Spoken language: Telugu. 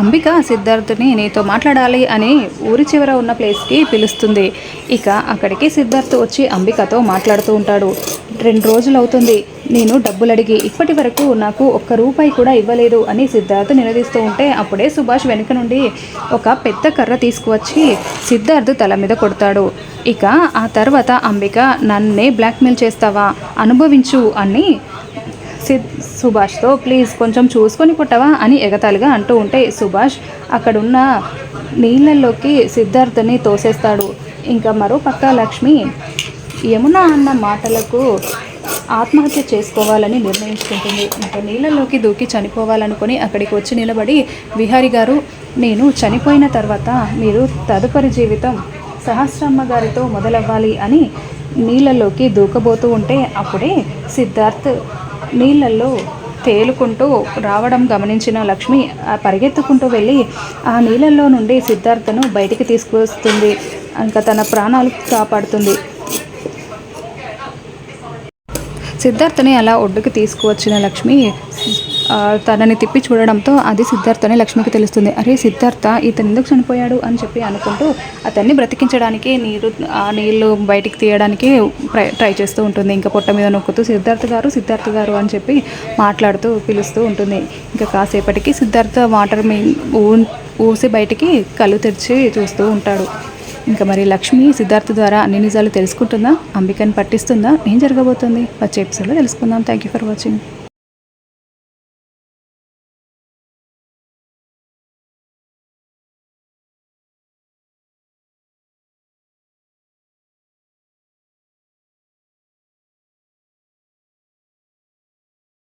అంబిక సిద్ధార్థుని నీతో మాట్లాడాలి అని ఊరి చివర ఉన్న ప్లేస్కి పిలుస్తుంది. ఇక అక్కడికి సిద్ధార్థ్ వచ్చి అంబికతో మాట్లాడుతూ ఉంటాడు. రెండు రోజులు అవుతుంది నేను డబ్బులు అడిగి ఇప్పటి వరకు నాకు ఒక్క రూపాయి కూడా ఇవ్వలేదు అని సిద్ధార్థ్ నిలదీస్తూ ఉంటే అప్పుడే సుభాష్ వెనుక నుండి ఒక పెద్ద కర్ర తీసుకువచ్చి సిద్ధార్థ్ తల మీద కొడతాడు. ఇక ఆ తర్వాత అంబిక నన్నే బ్లాక్మెయిల్ చేస్తావా? అనుభవించు అని సుభాష్తో ప్లీజ్ కొంచెం చూసుకొని పుట్టవా? అని ఎగతాళిగా అంటూ ఉంటే సుభాష్ అక్కడున్న నీళ్ళల్లోకి సిద్ధార్థని తోసేస్తాడు. ఇంకా మరో పక్క లక్ష్మి యమున అన్న మాటలకు ఆత్మహత్య చేసుకోవాలని నిర్ణయించుకుంటుంది. ఇంకా నీళ్ళలోకి దూకి చనిపోవాలనుకుని అక్కడికి వచ్చి నిలబడి విహారి గారు నేను చనిపోయిన తర్వాత మీరు తదుపరి జీవితం సహస్రమ్మ గారితో మొదలవ్వాలి అని నీళ్ళలోకి దూకబోతూ ఉంటే అప్పుడే సిద్ధార్థ్ నీళ్ళల్లో తేలుకుంటూ రావడం గమనించిన లక్ష్మి ఆ పరిగెత్తుకుంటూ వెళ్ళి ఆ నీళ్ళల్లో నుండి సిద్ధార్థను బయటికి తీసుకువస్తుంది. ఇంకా తన ప్రాణాలు కాపాడుతుంది. సిద్ధార్థని అలా ఒడ్డుకి తీసుకువచ్చిన లక్ష్మి తనని తిప్పి చూడడంతో అది సిద్ధార్థ అని లక్ష్మికి తెలుస్తుంది. అరే సిద్ధార్థ ఇతను ఎందుకు చనిపోయాడు? అని చెప్పి అనుకుంటూ అతన్ని బ్రతికించడానికి నీరు ఆ నీళ్ళు బయటికి తీయడానికి ట్రై ట్రై చేస్తూ ఉంటుంది. ఇంకా పొట్ట మీద నొక్కుతూ సిద్ధార్థ గారు సిద్ధార్థ గారు అని చెప్పి మాట్లాడుతూ పిలుస్తూ ఉంటుంది. ఇంకా కాసేపటికి సిద్ధార్థ వాటర్ మీ ఊ- ఊసి బయటికి కళ్ళు తెరిచి చూస్తూ ఉంటాడు. ఇంకా మరి లక్ష్మి సిద్ధార్థ ద్వారా అన్ని నిజాలు తెలుసుకుంటుందా? అంబికని పట్టిస్తుందా? ఏం జరగబోతుంది? వచ్చే ఎపిసోడ్లో తెలుసుకుందాం. Thank you for watching